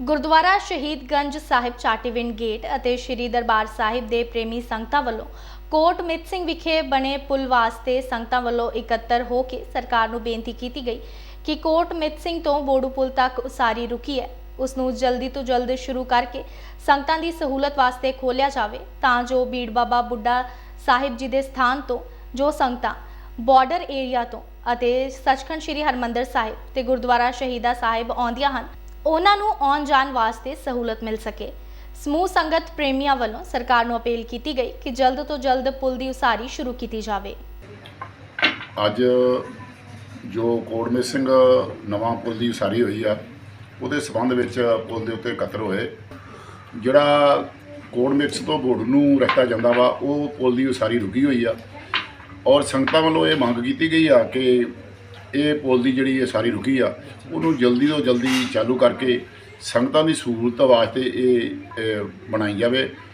Gurdwara Shaheedganj Sahib Chatiwind gate ਅਤੇ ਸ੍ਰੀ ਦਰਬਾਰ ਸਾਹਿਬ ਦੇ ਪ੍ਰੇਮੀ ਸੰਗਤਾਂ ਵੱਲੋਂ ਕੋਟ ਮਿਤ ਸਿੰਘ ਵਿਖੇ ਬਣੇ ਪੁਲ ਵਾਸਤੇ ਸੰਗਤਾਂ ਵੱਲੋਂ ਇਕੱਤਰ ਹੋ ਕੇ ਸਰਕਾਰ ਨੂੰ ਬੇਨਤੀ ਕੀਤੀ ਗਈ ਕਿ ਕੋਟ ਮਿੱਤ ਸਿੰਘ ਤੋਂ ਬੋੜੂ ਪੁਲ ਤੱਕ ਉਸਾਰੀ ਰੁਕੀ ਹੈ। ਉਸ ਨੂੰ ਜਲਦੀ ਤੋਂ ਜਲਦ ਸ਼ੁਰੂ ਕਰਕੇ ਸੰਗਤਾਂ ਦੀ ਸਹੂਲਤ ਵਾਸਤੇ ਖੋਲ੍ਹਿਆ ਜਾਵੇ ਤਾਂ ਜੋ ਬੀੜ ਬਾਬਾ ਬੁੱਢਾ ਸਾਹਿਬ ਜੀ ਦੇ ਸਥਾਨ ਤੋਂ ਜੋ ਸੰਗਤਾਂ ਬਾਰਡਰ ਏਰੀਆ ਤੋਂ ਅਤੇ ਸੱਚਖੰਡ ਸ੍ਰੀ ਹਰਮੰਦਰ ਸਾਹਿਬ ਤੇ ਗੁਰਦੁਆਰਾ ਸ਼ਹੀਦਾ ਸਾਹਿਬ ਆਉਂਦੀਆਂ ਹਨ ਉਹਨਾਂ ਨੂੰ ਆਉਣ ਜਾਣ ਵਾਸਤੇ ਸਹੂਲਤ ਮਿਲ ਸਕੇ। ਸਮੂਹ ਸੰਗਤ ਪ੍ਰੇਮੀਆਂ ਵੱਲੋਂ ਸਰਕਾਰ ਨੂੰ ਅਪੀਲ ਕੀਤੀ ਗਈ ਕਿ ਜਲਦ ਤੋਂ ਜਲਦ ਪੁਲ ਦੀ ਉਸਾਰੀ ਸ਼ੁਰੂ ਕੀਤੀ ਜਾਵੇ। ਅੱਜ ਜੋ ਕੋਟਮੇ ਸਿੰਘ ਨਵਾਂ ਪੁਲ ਦੀ ਉਸਾਰੀ ਹੋਈ ਆ, ਉਹਦੇ ਸਬੰਧ ਵਿੱਚ ਪੁਲ ਦੇ ਉੱਤੇ ਕਤਰ ਹੋਏ। ਜਿਹੜਾ ਕੋਟ ਮਿਕਸ ਤੋਂ ਬੋਰਡ ਨੂੰ ਰੱਖਿਆ ਜਾਂਦਾ ਵਾ, ਉਹ ਪੁਲ ਦੀ ਉਸਾਰੀ ਰੁਕੀ ਹੋਈ ਆ। ਔਰ ਸੰਗਤਾਂ ਵੱਲੋਂ ਇਹ ਮੰਗ ਕੀਤੀ ਗਈ ਆ ਕਿ ਇਹ ਪੁਲ ਦੀ ਜਿਹੜੀ ਉਸਾਰੀ ਰੁਕੀ ਆ, ਉਹਨੂੰ ਜਲਦੀ ਤੋਂ ਜਲਦੀ ਚਾਲੂ ਕਰਕੇ ਸੰਗਤਾਂ ਦੀ ਸਹੂਲਤ ਵਾਸਤੇ ਇਹ ਬਣਾਈ ਜਾਵੇ।